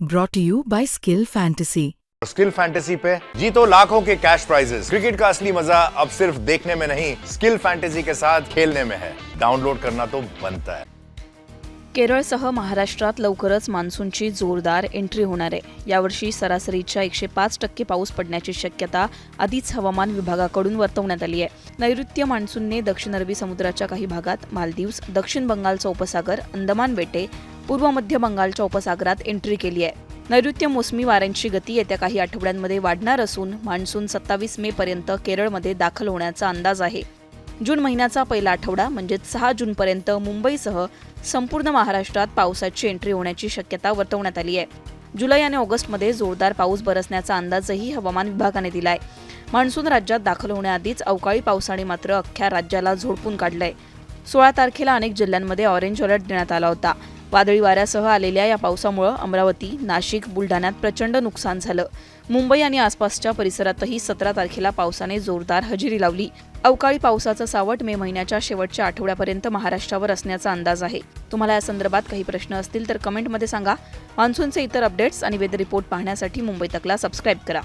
brought to you by Skill Fantasy. Skill Fantasy पे जीतो लाखों के cash prices cricket का असली मजा अब सिर्फ देखने में नहीं स्किल फैंटेसी के साथ खेलने में है. डाउनलोड करना तो बनता है. केरळसह महाराष्ट्रात लवकरच मान्सूनची जोरदार एंट्री होणार आहे. यावर्षी सरासरीच्या एकशे पाच टक्के पाऊस पडण्याची शक्यता आधीच हवामान विभागाकडून वर्तवण्यात आली आहे. नैऋत्य मान्सूनने दक्षिण अरबी समुद्राच्या काही भागात मालदीव्स दक्षिण बंगालचा उपसागर अंदमान बेटे पूर्व मध्य बंगालच्या उपसागरात एंट्री केली आहे. नैऋत्य मोसमी वाऱ्यांची गती येत्या काही आठवड्यांमध्ये वाढणार असून मान्सून सत्तावीस मे पर्यंत केरळमध्ये दाखल होण्याचा अंदाज आहे. जून महिन्याचा पहिला आठवडा म्हणजेच सहा जूनपर्यंत मुंबईसह संपूर्ण महाराष्ट्रात पावसाची एंट्री होण्याची शक्यता वर्तवण्यात आली आहे. जुलै आणि ऑगस्टमध्ये जोरदार पाऊस बरसण्याचा अंदाजही हवामान विभागाने दिलाय. मान्सून राज्यात दाखल होण्याआधीच अवकाळी पावसाने मात्र अख्ख्या राज्याला झोडपून काढलंय. सोळा तारखेला अनेक जिल्ह्यांमध्ये ऑरेंज अलर्ट देण्यात आला होता. वादळी वाऱ्यासह आलेल्या या पावसामुळं अमरावती नाशिक बुलढाण्यात प्रचंड नुकसान झालं. मुंबई आणि आसपासच्या परिसरातही सतरा तारखेला पावसाने जोरदार हजेरी लावली. अवकाळी पावसाचं सावट मे महिन्याच्या शेवटच्या आठवड्यापर्यंत महाराष्ट्रावर असण्याचा अंदाज आहे. तुम्हाला या संदर्भात काही प्रश्न असतील तर कमेंटमध्ये सांगा. मान्सूनचे इतर अपडेट्स आणि वेदर रिपोर्ट पाहण्यासाठी मुंबई तकला सबस्क्राईब करा.